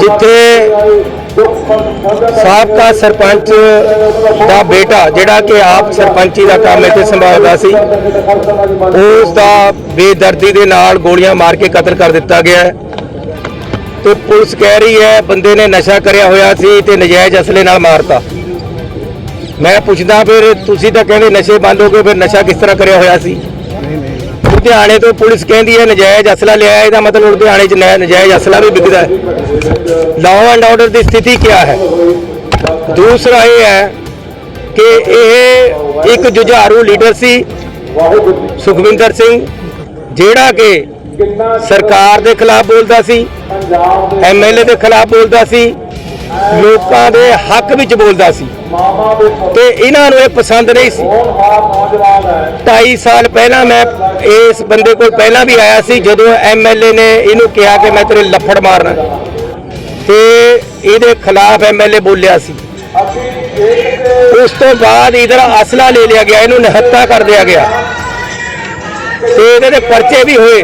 ਜਿੱਥੇ ਸਾਬਕਾ ਸਰਪੰਚ ਦਾ ਬੇਟਾ, ਜਿਹੜਾ ਕਿ ਆਪ ਸਰਪੰਚੀ ਦਾ ਕੰਮ ਇੱਥੇ ਸੰਭਾਲਦਾ ਸੀ, ਉਸ ਦਾ ਬੇਦਰਦੀ ਦੇ ਨਾਲ ਗੋਲੀਆਂ ਮਾਰ ਕੇ ਕਤਲ ਕਰ ਦਿੱਤਾ ਗਿਆ ਹੈ। ਤੇ ਪੁਲਿਸ ਕਹਿ ਰਹੀ ਹੈ, ਬੰਦੇ ਨੇ ਨਸ਼ਾ ਕਰਿਆ ਹੋਇਆ ਸੀ ਤੇ ਨਜਾਇਜ਼ ਅਸਲੇ ਨਾਲ ਮਾਰਤਾ। ਮੈਂ ਪੁੱਛਦਾ, ਫਿਰ ਤੁਸੀਂ ਤਾਂ ਕਹਿੰਦੇ ਨਸ਼ੇ ਬੰਦ ਹੋ ਗਏ, ਫਿਰ ਨਸ਼ਾ ਕਿਸ ਤਰ੍ਹਾਂ ਕਰਿਆ ਹੋਇਆ ਸੀ? ਲੁਧਿਆਣੇ ਤੋਂ ਪੁਲਿਸ ਕਹਿੰਦੀ ਹੈ, ਨਜਾਇਜ਼ ਅਸਲਾ ਲਿਆ ਇਹਦਾ ਮਤਲਬ ਲੁਧਿਆਣੇ 'ਚ ਨਜਾਇਜ਼ ਅਸਲਾ ਵੀ ਵਿਕਦਾ ਹੈ। ਲਾਅ ਐਂਡ ਆਰਡਰ ਦੀ ਸਥਿਤੀ ਕੀ ਹੈ? ਦੂਸਰਾ ਇਹ ਹੈ ਕਿ ਇਹ ਇੱਕ ਜੁਝਾਰੂ ਲੀਡਰ ਸੀ, ਸੁਖਵਿੰਦਰ ਸਿੰਘ, ਜਿਹੜਾ ਕਿ ਸਰਕਾਰ ਦੇ ਖਿਲਾਫ ਬੋਲਦਾ ਸੀ ਐਮਐਲਏ ਦੇ ਖਿਲਾਫ ਬੋਲਦਾ ਸੀ ਲੋਕਾਂ ਦੇ ਹੱਕ ਵਿੱਚ ਬੋਲਦਾ ਸੀ। ਤੇ ਇਹਨਾਂ ਨੂੰ ਇਹ ਪਸੰਦ ਨਹੀਂ ਸੀ। 2.5 ਸਾਲ ਪਹਿਲਾਂ ਮੈਂ ਇਸ ਬੰਦੇ ਕੋਲ ਪਹਿਲਾਂ ਵੀ ਆਇਆ ਸੀ, ਜਦੋਂ ਐਮਐਲਏ ਨੇ ਇਹਨੂੰ ਕਿਹਾ ਕਿ ਮੈਂ ਤੇਰੇ ਲੱਫੜ ਮਾਰਨਾ। ਤੇ ਇਹਦੇ ਖਿਲਾਫ ਐਮਐਲਏ ਬੋਲਿਆ ਸੀ। ਉਸ ਤੋਂ ਬਾਅਦ ਇਧਰ ਅਸਲਾ ਲੈ ਲਿਆ ਗਿਆ, ਇਹਨੂੰ ਨਿਹੱਤਾ ਕਰ ਦਿਆ ਗਿਆ। ਤੇ ਇਹਦੇ ਤੇ ਪਰਚੇ ਵੀ ਹੋਏ।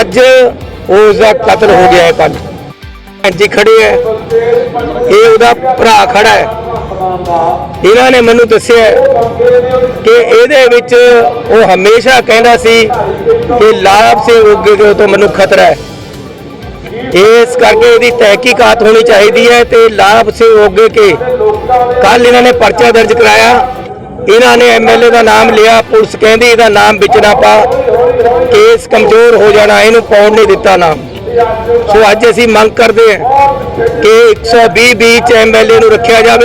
ਅੱਜ ਉਸ ਦਾ ਕਤਲ ਹੋ ਗਿਆ ਹੈ ਕੱਲ ਜੀ ਖੜੇ ਹੈ ਇਹ ਉਹਦਾ ਭਰਾ ਖੜਾ ਹੈ। ਇਹਨਾਂ ਨੇ ਮੈਨੂੰ ਦੱਸਿਆ ਕਿ ਇਹਦੇ ਵਿੱਚ ਉਹ ਹਮੇਸ਼ਾ ਕਹਿੰਦਾ ਸੀ ਕਿ ਲਾਭ ਸਿੰਘ ਉੱਗੇ ਦੇ ਤੋਂ ਮੈਨੂੰ ਖਤਰਾ ਹੈ। ਇਸ ਕਰਕੇ ਇਹਦੀ ਤਹਿਕੀਕਾਤ ਹੋਣੀ ਚਾਹੀਦੀ ਹੈ ਤੇ ਲਾਭ ਸਿੰਘ ਉੱਗੇ ਕੇ ਕੱਲ ਇਹਨਾਂ ਨੇ ਪਰਚਾ ਦਰਜ ਕਰਾਇਆ। ਇਹਨਾਂ ਨੇ ਐਮਐਲਏ ਦਾ ਨਾਮ ਲਿਆ, ਪੁਲਿਸ ਕਹਿੰਦੀ ਇਹਦਾ ਨਾਮ ਵਿੱਚ ਨਾ ਪਾ। ਕੇਸ ਕਮਜ਼ੋਰ ਹੋ ਜਾਣਾ, ਇਹਨੂੰ ਪਾਉਣ ਨਹੀਂ ਦਿੱਤਾ ਨਾਮ। ਸੋ ਅੱਜ ਅਸੀਂ ਮੰਗ ਕਰਦੇ ਹਾਂ ਕਿ 120 ਵਿੱਚ ਐਮਐਲਏ ਨੂੰ ਰੱਖਿਆ ਜਾਵੇ।